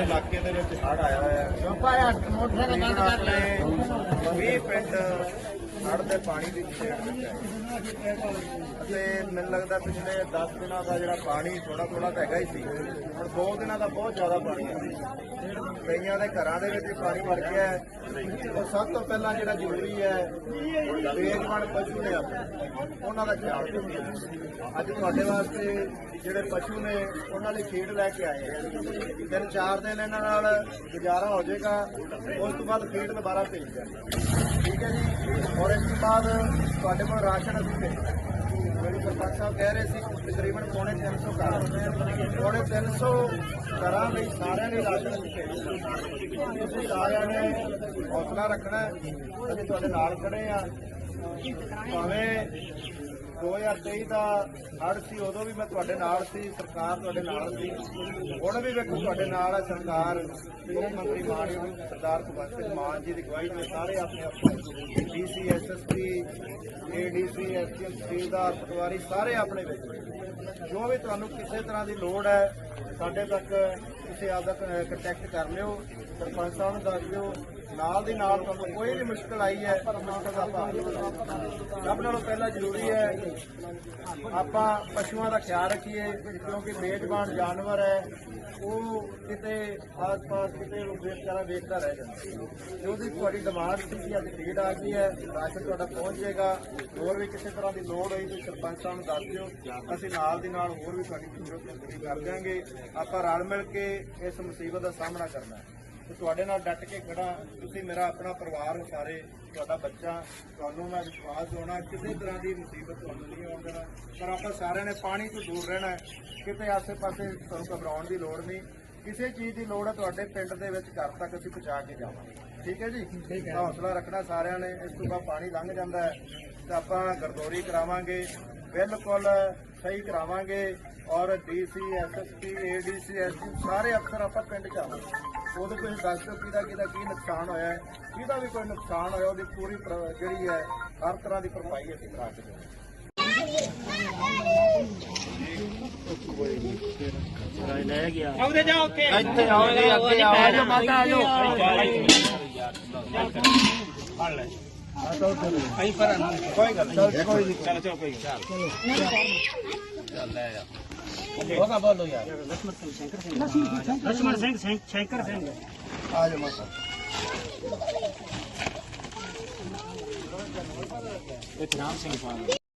ਸਾਡੇ ਇਲਾਕੇ ਦੇ ਵਿੱਚ ਹੜ੍ਹ ਆਇਆ ਹੋਇਆ ਹੈ। ਚੌਪਾ ਯਾਰ ਮੋਟਰਸਾਈਕਲ ਬੰਦ ਕਰ ਲੈ ਆਪਣੇ 20 ਪਿੰਡ ਹੜ੍ਹ ਦੇ ਪਾਣੀ ਦੀ ਚਪੇਟ ਵਿੱਚ ਹੈ ਅਤੇ ਮੈਨੂੰ ਲੱਗਦਾ ਪਿਛਲੇ 10 ਦਿਨਾਂ ਦਾ ਜਿਹੜਾ ਪਾਣੀ ਥੋੜਾ ਥੋੜਾ ਤਾਂ ਹੈਗਾ ਹੀ ਸੀ। ਹੁਣ 2 ਦਿਨਾਂ ਦਾ ਬਹੁਤ ਜ਼ਿਆਦਾ ਪਾਣੀ ਹੈ ਕਈਆਂ ਦੇ ਘਰਾਂ ਦੇ ਵਿੱਚ ਪਾਣੀ ਵੜ ਗਿਆ ਹੈ। ਉਹ ਸਭ ਤੋਂ ਪਹਿਲਾਂ ਜਿਹੜਾ ਜ਼ਰੂਰੀ ਹੈ, ਬੇਜਵਾਨ ਪਸ਼ੂ ਨੇ ਆਪਣੇ, ਉਹਨਾਂ ਦਾ ਖਿਆਲ ਰੱਖੋ ਅੱਜ ਤੁਹਾਡੇ ਵਾਸਤੇ ਜਿਹੜੇ ਪਸ਼ੂ ਨੇ, ਉਹਨਾਂ ਲਈ ਖੇਡ ਲੈ ਕੇ ਆਏ ਆ। ਤਿੰਨ ਚਾਰ ਦਿਨ ਇਹਨਾਂ ਨਾਲ ਗੁਜ਼ਾਰਾ ਹੋ ਜਾਏਗਾ, ਉਸ ਤੋਂ ਬਾਅਦ ਖੇਡ ਦੁਬਾਰਾ ਭੇਜ ਦੇਣੀ ਠੀਕ ਹੈ ਜੀ? ਔਰ ਇਸ ਤੋਂ ਬਾਅਦ ਤੁਹਾਡੇ ਕੋਲ ਰਾਸ਼ਨ ਅਸੀਂ ਭੇਜਣਾ ਜਿਹੜੀ ਸਰਪੰਚ ਸਾਹਿਬ ਕਹਿ ਰਹੇ ਸੀ, ਤਕਰੀਬਨ ਪੌਣੇ 300 ਘਰ। ਪੌਣੇ 300 ਘਰਾਂ ਲਈ ਸਾਰਿਆਂ ਨੇ ਰਾਸ਼ਨ ਅਸੀਂ ਤੁਸੀਂ ਸਾਰਿਆਂ ਨੇ ਹੌਸਲਾ ਰੱਖਣਾ ਅਸੀਂ ਤੁਹਾਡੇ ਨਾਲ ਖੜੇ ਆ ਭਾਵੇਂ 2023 ਦਾ ਹੜ ਸੀ, ਉਦੋਂ ਵੀ ਮੈਂ ਤੁਹਾਡੇ ਨਾਲ ਸੀ, ਸਰਕਾਰ ਤੁਹਾਡੇ ਨਾਲ ਸੀ। ਹੁਣ ਵੀ ਵੇਖੋ ਤੁਹਾਡੇ ਨਾਲ ਹੈ ਸਰਕਾਰ। ਮੁੱਖ ਮੰਤਰੀ ਮਾਨਯੋਗ ਸਰਦਾਰ ਭਗਵੰਤ ਸਿੰਘ ਮਾਨ ਜੀ ਦੀ ਅਗਵਾਈ ਦੇ ਸਾਰੇ ਆਪਣੇ ਆਪਣੇ DC SSP ADC SP tehsildar patwari ਸਾਰੇ ਆਪਣੇ ਵਿੱਚ। ਜੋ ਵੀ ਤੁਹਾਨੂੰ ਕਿਸੇ ਤਰ੍ਹਾਂ ਦੀ ਲੋੜ ਹੈ ਸਾਡੇ ਤੱਕ ਤੁਸੀਂ ਆਪਦਾ ਕੰਟੈਕਟ ਕਰ ਲਿਓ, ਸਰਪੰਚ ਸਾਹਿਬ ਨੂੰ ਦੱਸ ਦਿਓ, ਨਾਲ ਦੀ ਨਾਲ ਤੁਹਾਨੂੰ ਕੋਈ ਵੀ ਮੁਸ਼ਕਲ ਆਈ ਹੈ ਮੁਸ਼ਕਲ ਦਾ ਆਪਾਂ ਸਭ ਨਾਲੋਂ ਪਹਿਲਾਂ ਜ਼ਰੂਰੀ ਹੈ, ਆਪਾਂ ਪਸ਼ੂਆਂ ਦਾ ਖਿਆਲ ਰੱਖੀਏ, ਕਿਉਂਕਿ ਮੇਜ਼ਬਾਨ ਜਾਨਵਰ ਹੈ, ਉਹ ਕਿਤੇ ਆਸ-ਪਾਸ ਕਿਤੇ ਉਹ ਬੇਚਾਰਾ ਵੇਖਦਾ ਰਹਿ ਜਾਂਦਾ। ਜੋ ਦੀ ਤੁਹਾਡੀ ਡਿਮਾਂਡ ਸੀ ਅੱਜ ਫੀਡ ਆ ਗਈ ਹੈ, ਰਾਸ਼ਨ ਤੁਹਾਡਾ ਪਹੁੰਚ ਜਾਏਗਾ, ਹੋਰ ਵੀ ਕਿਸੇ ਤਰ੍ਹਾਂ ਦੀ ਲੋੜ ਹੋਈ ਤਾਂ ਸਰਪੰਚ ਸਾਹਿਬ ਨੂੰ ਦੱਸ ਦਿਓ। ਅਸੀਂ ਨਾਲ ਦੀ ਨਾਲ ਹੋਰ ਵੀ ਤੁਹਾਡੀ ਜ਼ਰੂਰਤ ਪੂਰੀ ਕਰ ਦਿਆਂਗੇ। ਆਪਾਂ ਰਲ ਮਿਲ ਕੇ ਇਸ ਮੁਸੀਬਤ ਦਾ ਸਾਹਮਣਾ ਕਰਨਾ ਹੈ। ਤੇ ਤੁਹਾਡੇ ਨਾਲ ਡਟ ਕੇ ਖੜਾ ਤੁਸੀਂ ਮੇਰਾ ਆਪਣਾ ਪਰਿਵਾਰ ਹੋ ਸਾਰੇ ਤੁਹਾਡਾ ਬੱਚਾ ਤੁਹਾਨੂੰ ਮੈਂ ਵਿਸ਼ਵਾਸ ਦਿਵਾਉਣਾ ਕਿਸੇ ਤਰ੍ਹਾਂ ਦੀ ਮੁਸੀਬਤ ਤੁਹਾਨੂੰ ਨਹੀਂ ਆਉਣ ਦੇਣਾ। ਪਰ ਆਪਾਂ ਸਾਰਿਆਂ ਨੇ ਪਾਣੀ ਤੋਂ ਦੂਰ ਰਹਿਣਾ ਹੈ। ਕਿਤੇ ਆਸੇ-ਪਾਸੇ ਤੁਹਾਨੂੰ ਘਬਰਾਉਣ ਦੀ ਲੋੜ ਨਹੀਂ। ਕਿਸੇ ਚੀਜ਼ ਦੀ ਲੋੜ ਹੈ ਤੁਹਾਡੇ ਪਿੰਡ ਦੇ ਵਿੱਚ ਘਰ ਤੱਕ ਅਸੀਂ ਪਹੁੰਚਾ ਕੇ ਜਾਵਾਂਗੇ। ਠੀਕ ਹੈ ਜੀ? ਹੌਸਲਾ ਰੱਖਣਾ ਸਾਰਿਆਂ ਨੇ। ਇਸ ਤੋਂ ਬਾਅਦ ਪਾਣੀ ਲੰਘ ਜਾਂਦਾ ਹੈ। ਤੇ ਆਪਾਂ ਗਰਦੌਰੀ ਕਰਾਵਾਂਗੇ। ਬਿਲਕੁਲ ਸਹੀ ਕਰਾਵਾਂਗੇ ਔਰ ਡੀਸੀ ਐਸਐਸਪੀ ਏਡੀਸੀ ਐਸਪੀ ਸਾਰੇ ਅਫਸਰ ਆਪਾਂ ਪਿੰਡ ਚ ਆਵਾਂਗੇ। ਉਹਦੇ ਕੋਈ ਦੱਸ ਦਿਓ ਕਿਹਦਾ ਕਿਹਦਾ ਕੀ ਨੁਕਸਾਨ ਹੋਇਆ ਹੈ ਜਿਹਦਾ ਵੀ ਕੋਈ ਨੁਕਸਾਨ ਹੋਇਆ ਉਹਦੀ ਪੂਰੀ ਜਿਹੜੀ ਹੈ ਹਰ ਤਰ੍ਹਾਂ ਦੀ ਭਰਪਾਈ ਅਸੀਂ ਕਰਾ ਕੇ ਦੇਵਾਂਗੇ ਆਉਂਦੇ ਜਾ ਉੱਥੇ। ਇੱਥੇ ਆਓ ਜੀ ਅੱਗੇ ਆਓ। ਮਾਤਾ ਅਹੀਂ ਪਰ ਕੋਈ ਗੱਲ ਨਹੀਂ ਕੋਈ ਨਹੀਂ ਚਲੋ ਚਲੋ ਕੋਈ ਗੱਲ ਚੱਲ ਲੈ ਜਾ ਉਹਦਾ ਬੋਲੋ ਯਾਰ ਲక్ష్మణ ਸਿੰਘ ਸ਼ੰਕਰ ਸਿੰਘ ਲక్ష్మణ ਸਿੰਘ ਸ਼ੰਕਰ ਸਿੰਘ ਆ ਜਾ ਮਾਤਾ ਇਹ ਨਾਮ ਸਿੰਘ ਪਾਲ